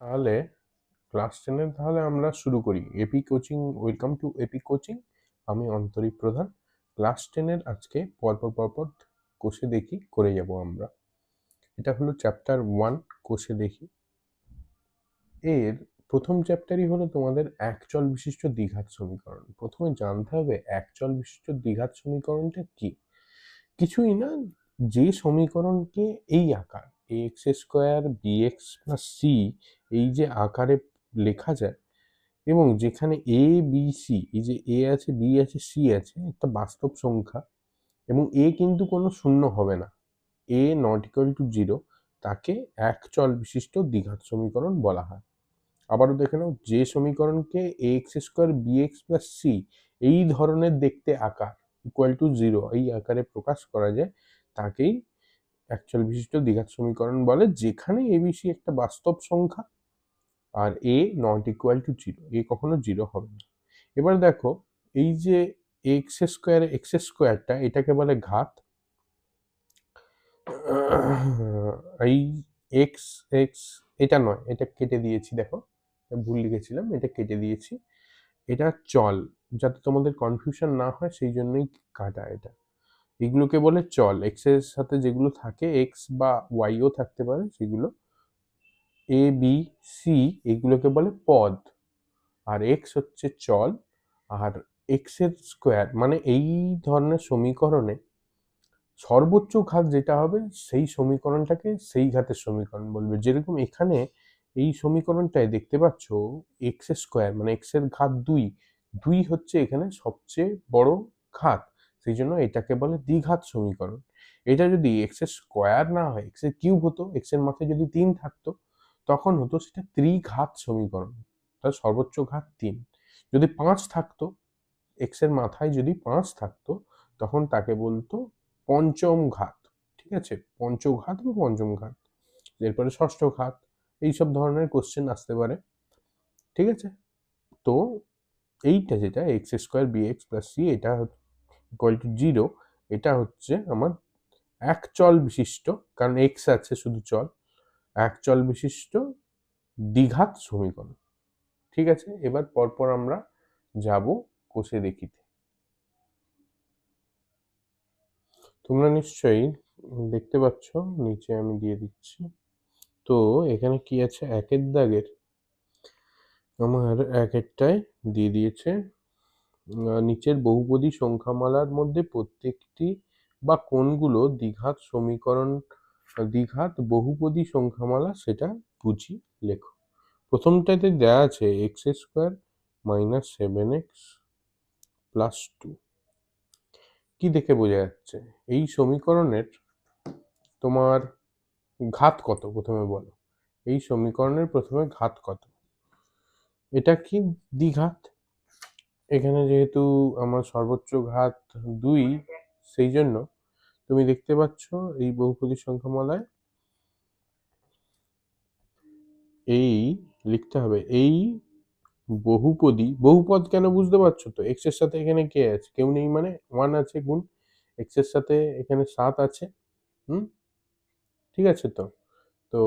তাহলে ক্লাস টেনের তাহলে আমরা শুরু করি। AP coaching welcome to AP coaching আমি অন্তরীপ প্রধান। ক্লাস টেনের আজকে পরপর পরপর কোষে দেখি, করে যাব আমরা। এটা হলো চ্যাপ্টার ওয়ান কোষে দেখি। এর প্রথম চ্যাপ্টারই হলো তোমাদের একচল বিশিষ্ট দ্বিঘাত সমীকরণ। প্রথমে জানতে হবে একচল বিশিষ্ট দ্বিঘাত সমীকরণটা কি? কিছুই না, যে সমীকরণকে এই আকার a x square b x plus c এই যে আকারে লেখা যায় এবং যেখানে এ বি সি এই যে এ আছে বি আছে সি আছে, একটা বাস্তব সংখ্যা এবং এ কিন্তু কোনো শূন্য হবে না। A not equal to zero তাকে এক চল বিশিষ্ট দ্বিঘাত সমীকরণ বলা হয়। আবারও দেখে নাও, যে সমীকরণকে a x square b x plus c এই ধরনের দেখতে আকার ইকুয়াল টু জিরো এই আকারে প্রকাশ করা যায়, তাকেই অ্যাকচুয়াল বিশিষ্ট দ্বিঘাত সমীকরণ বলে, যেখানে এবিসি একটা বাস্তব সংখ্যা আর a not equal to zero a কখনো জিরো হবে না। এবার দেখো, এই যে এক্স স্কোয়ার এক্স স্কোয়ারটা এটাকে বলে ঘাত। এই এক্স এক্স এটা নয়, এটা কেটে দিয়েছি, দেখো। ভুল লিখেছিলাম, এটা কেটে দিয়েছি। এটা চল, যাতে তোমাদের কনফিউশন না হয়, সেই জন্যই কাটা এটা। এগুলোকে বলে চল এক্সের সাথে যেগুলো থাকে এক্স বা ওয়াইও থাকতে পারে, সেগুলো এ বি সি এগুলোকে বলে পদ। আর এক্স হচ্ছে চল, আর এক্সের স্কোয়ার মানে এই ধরনের সমীকরণে সর্বোচ্চ ঘাত যেটা হবে সেই সমীকরণটাকে সেই ঘাতের সমীকরণ বলবে। যেরকম এখানে এই সমীকরণটায় দেখতে পাচ্ছ এক্স স্কোয়ার মানে এক্সের ঘাত দুই দুই হচ্ছে এখানে সবচেয়ে বড় ঘাত, সেই জন্য এটাকে বলে দ্বিঘাত সমীকরণ। এটা যদি এক্সের স্কোয়ার না হয় এক্সের কিউব হতো এক্সের মাথায় যদি তিন থাকতো তখন হতো সেটা ত্রিঘাত সমীকরণ তার সর্বোচ্চ ঘাত তিন। যদি পাঁচ থাকতো এক্সের মাথায় যদি পাঁচ থাকতো, তখন তাকে বলতো পঞ্চম ঘাত, ঠিক আছে? পঞ্চঘাত বা পঞ্চম ঘাত। এরপরে ষষ্ঠ ঘাত, এইসব ধরনের কোশ্চেন আসতে পারে, ঠিক আছে? তো এইটা যেটা x square b x plus c এটা ইকুয়াল টু জিরো এটা হচ্ছে আমার এক চল বিশিষ্ট, কারণ এক্স আছে শুধু চল। এক চল বিশিষ্ট দ্বিঘাত সমীকরণ। ঠিক আছে? এবার পরপর আমরা যাব কোষে দেখিতে। তোমরা নিশ্চয়ই দেখতে পাচ্ছ, নিচে আমি দিয়ে দিচ্ছি। তো এখানে কি আছে? একের দাগের আমার একেরটায় দিয়ে দিয়েছে। নিচের বহুপদী সংখ্যামালার মধ্যে প্রত্যেকটি বা কোনগুলো দ্বিঘাত সমীকরণ দ্বিঘাত বহুপদী সংখ্যামালা সেটা বুঝি, লেখো। প্রথমটাতে দেয়া আছে x square minus seven x plus two. কি দেখে বোঝা যাচ্ছে? এই সমীকরণের তোমার ঘাত কত? প্রথমে বলো। এই সমীকরণের প্রথমে ঘাত কত? এটা কি দ্বিঘাত? এখানে যেহেতু আমার সর্বোচ্চ ঘাত দুই, সেই জন্য তুমি দেখতে পাচ্ছ এই বহুপদী সংখ্যামালায় এই লিখতে হবে, এই বহুপদী, বহুপদ কেন বুঝতে পারছ তো? এক্সের সাথে এখানে কে আছে? কেউ নেই মানে ওয়ান আছে গুণ এক্সের সাথে এখানে সাত আছে, হুম? ঠিক আছে তো? তো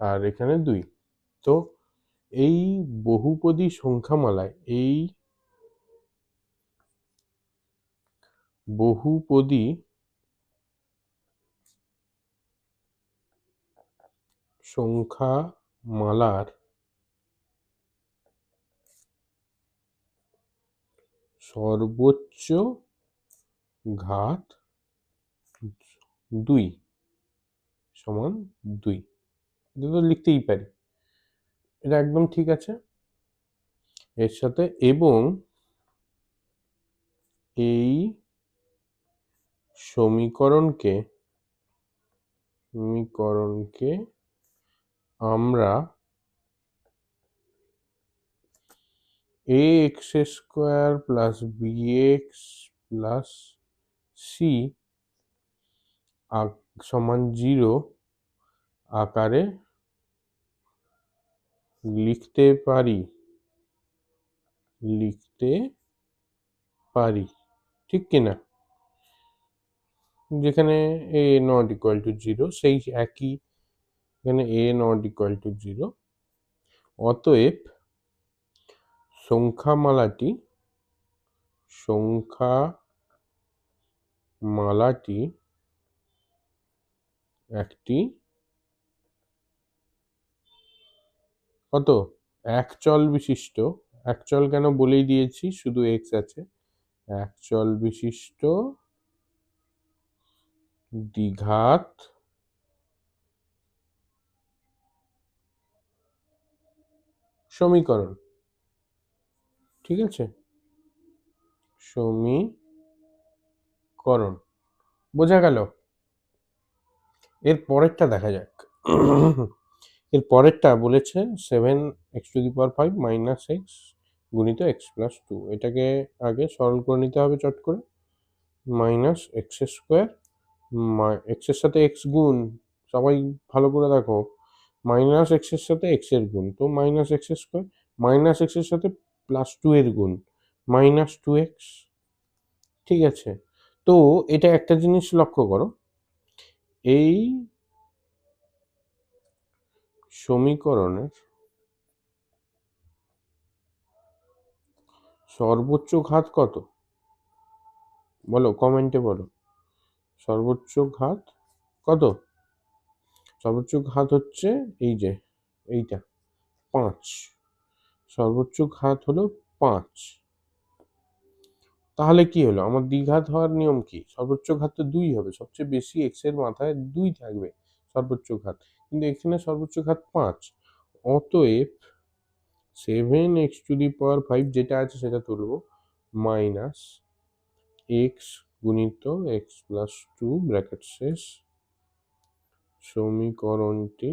আর এখানে দুই। তো এই বহুপদী সংখ্যামালায় এই বহুপদী সংখ্যামালার সর্বোচ্চ ঘাত দুই সমান দুই। এটা তো লিখতেই পারি। এটা একদম ঠিক আছে। এর সাথে এবং এই সমীকরণকে সমীকরণকে আমরা a x square plus b x plus c সমান জিরো আকারে লিখতে পারি। লিখতে পারি। ঠিক কিনা? যেখানে a not equal to zero সেই একই এখানে a not equal to zero অতএব সংখ্যামালাটি সংখ্যা মালাটি একটি কত? একচল বিশিষ্ট। একচল কেন বলেই দিয়েছি? শুধু এক্স আছে। একচল বিশিষ্ট দ্বিঘাত সমীকরণ। ঠিক আছে? সমীকরণ। বোঝা গেল? এর পরেরটা দেখা যাক। এর পরেরটা বলেছে seven x to the power five minus x গুণিত এক্স প্লাস টু এটাকে আগে সরল করে নিতে হবে চট করে। মাইনাস এক্স স্কোয়ার এক্সের সাথে এক্স গুণ, সবাই ভালো করে দেখো মাইনাস এক্সের সাথে এক্সের গুণ, তো মাইনাস এক্স স্কোয়ার মাইনাস এক্সের সাথে প্লাস টু এর গুণ মাইনাস টু এক্স ঠিক আছে, তো এটা একটা জিনিস লক্ষ্য করো, এই সমীকরণের সর্বোচ্চ ঘাত কত? বলো কমেন্টে বলো। সর্বোচ্চ ঘাত কত? সর্বোচ্চ ঘাত হচ্ছে এই যে, এইটা, পাঁচ। সর্বোচ্চ ঘাত হলো পাঁচ। তাহলে কি হলো? আমার দ্বিঘাত হওয়ার নিয়ম কি? সর্বোচ্চ ঘাত তো দুই হবে, সবচেয়ে বেশি এক্সের মাথায় দুই থাকবে সর্বোচ্চ ঘাত। কিন্তু এখানে সর্বোচ্চ ঘাত পাঁচ। অতএব seven x to the power five যেটা আছে সেটা তুলবো মাইনাস এক্স গুণিত এক্স প্লাস টু ব্র্যাকেট শেষ সমীকরণটি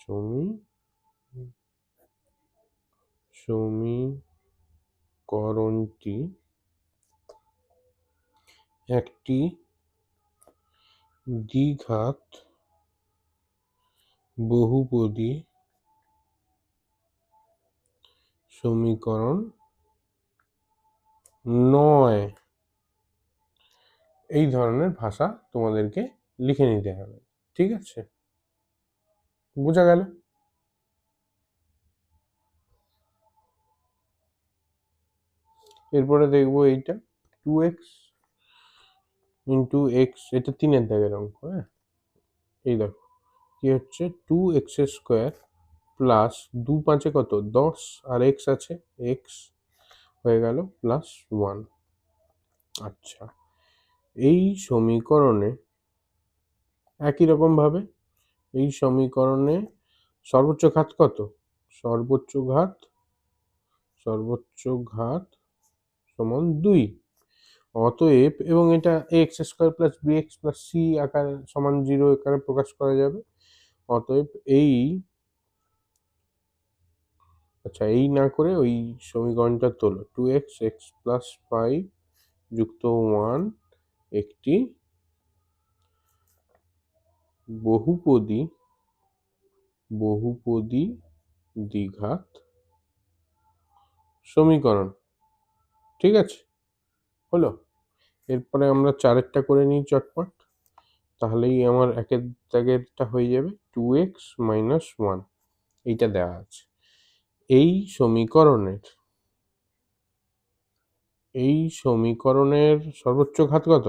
সমী সমীকরণটি একটি দ্বিঘাত বহুপদী সমীকরণ নয়। এই ধরনের ভাষা তোমাদেরকে লিখে নিতে হবে, ঠিক আছে? বোঝা গেল? এরপরে দেখব এইটা টু এক্স ইন্টু এক্স এটা তিনের দাগের অঙ্ক হ্যাঁ? এই দেখো, কি হচ্ছে? টু এক্স স্কোয়ার প্লাস দু পাঁচে কত? দশ, আর এক্স আছে এক্স হয়ে গেল প্লাস ওয়ান আচ্ছা এই সমীকরণে একই রকমভাবে এই সমীকরণে সর্বোচ্চ ঘাত কত? সর্বোচ্চ ঘাত সর্বোচ্চ ঘাত সমান দুই। অতএব, এবং এটা x square plus b x plus c আকার সমান জিরো আকারে প্রকাশ করা যাবে। অতএব এই আচ্ছা এই না করে ওই সমীকরণটা তোলো। Two x x plus five যুক্ত ওয়ান একটি বহুপদী বহুপদী দ্বিঘাত সমীকরণ। ঠিক আছে? হলো। এরপরে আমরা চারেরটা করে নিই চটপট। তাহলেই আমার একের দাগেরটা হয়ে যাবে টু এক্স মাইনাস ওয়ান এইটা দেওয়া আছে। এই সমীকরণের এই সমীকরণের সর্বোচ্চ ঘাত কত?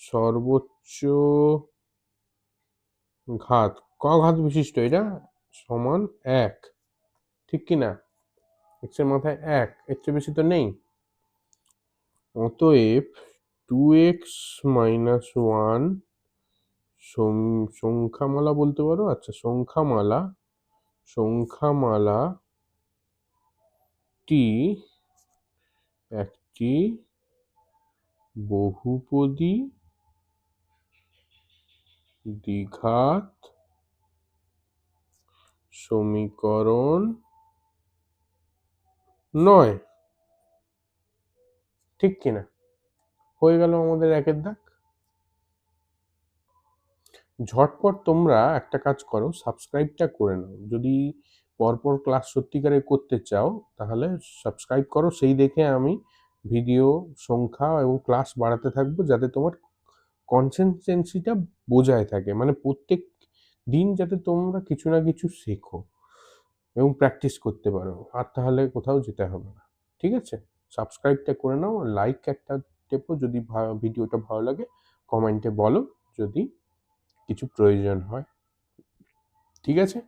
সর্বোচ্চ ঘাত ক ঘাত বিশিষ্ট? এটা সমান এক। ঠিক কি না? এক্সের মাথায় এক, এর চেয়ে বেশি তো নেই। অতএব টু এক্স মাইনাস ওয়ান সংখ্যামালা বলতে পারো? আচ্ছা সংখ্যামালা সংখ্যামালা টি একটি বহুপদী দ্বিঘাত সমীকরণ নয়। ঠিক কিনা? হয়ে গেল আমাদের একের দাগ? ঝটপট তোমরা একটা কাজ করো সাবস্ক্রাইবটা করে নাও। যদি পরপর ক্লাস সত্যিকারে করতে চাও, তাহলে সাবস্ক্রাইব করো। সেই দেখে আমি ভিডিও সংখ্যা এবং ক্লাস বাড়াতে থাকব, যাতে তোমার কনসিস্টেন্সিটা বজায় থাকে। মানে প্রত্যেক দিন যাতে তোমরা কিছু না কিছু শেখো এবং প্র্যাকটিস করতে পারো। আর তাহলে কোথাও যেতে হবে না। ঠিক আছে? সাবস্ক্রাইবটা করে নাও লাইক একটা টেপো যদি ভিডিওটা ভালো লাগে কমেন্টে বলো। যদি কিছু প্রয়োজন হয়। ঠিক আছে?